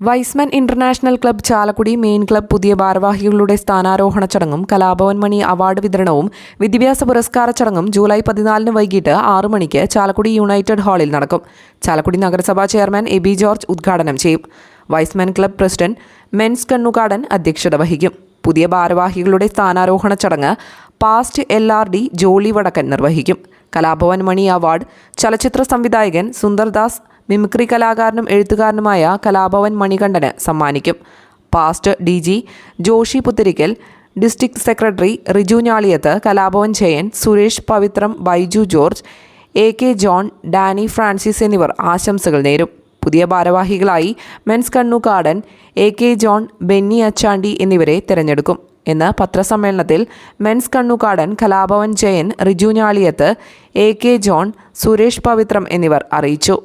Y's Men international club Chalakudy main club പുതിയ ഭാരവാഹികളുടെ സ്ഥാനാരോഹണ ചടങ്ങും കലാഭവൻ മണി അവാർഡ് വിതരണവും വിദ്യാഭ്യാസ പുരസ്കാര ചടങ്ങും ജൂലൈ പതിനാലിന് വൈകിട്ട് ആറു മണിക്ക് ചാലക്കുടി യുണൈറ്റഡ് ഹാളിൽ നടക്കും. ചാലക്കുടി നഗരസഭാ ചെയർമാൻ എ ബി ജോർജ് ഉദ്ഘാടനം ചെയ്യും. Y's Men club president Mens Kannukadan അധ്യക്ഷത വഹിക്കും. പുതിയ ഭാരവാഹികളുടെ സ്ഥാനാരോഹണ ചടങ്ങ് past L R D Jolly Vadakkan നിർവഹിക്കും. കലാഭവൻ മണി അവാർഡ് ചലച്ചിത്ര സംവിധായകൻ സുന്ദർദാസ് മിമിക്രി കലാകാരനും എഴുത്തുകാരനുമായ കലാഭവൻ മണികണ്ഠന് സമ്മാനിക്കും. Past D G Joshi Puthirikkal district secretary Riju Njaliyath Kalabhavan Jayan Suresh Pavithram Baiju George A K John Dani Francis എന്നിവർ ആശംസകൾ നേരും. പുതിയ ഭാരവാഹികളായി Mens Kannukadan A K John Benny Achandi എന്നിവരെ തിരഞ്ഞെടുക്കും. എന്ന് പത്രസമ്മേളനത്തിൽ Mens Kannukadan Kalabhavan Jayan Riju Njaliyath A K John Suresh Pavithram എന്നിവർ അറിയിച്ചു.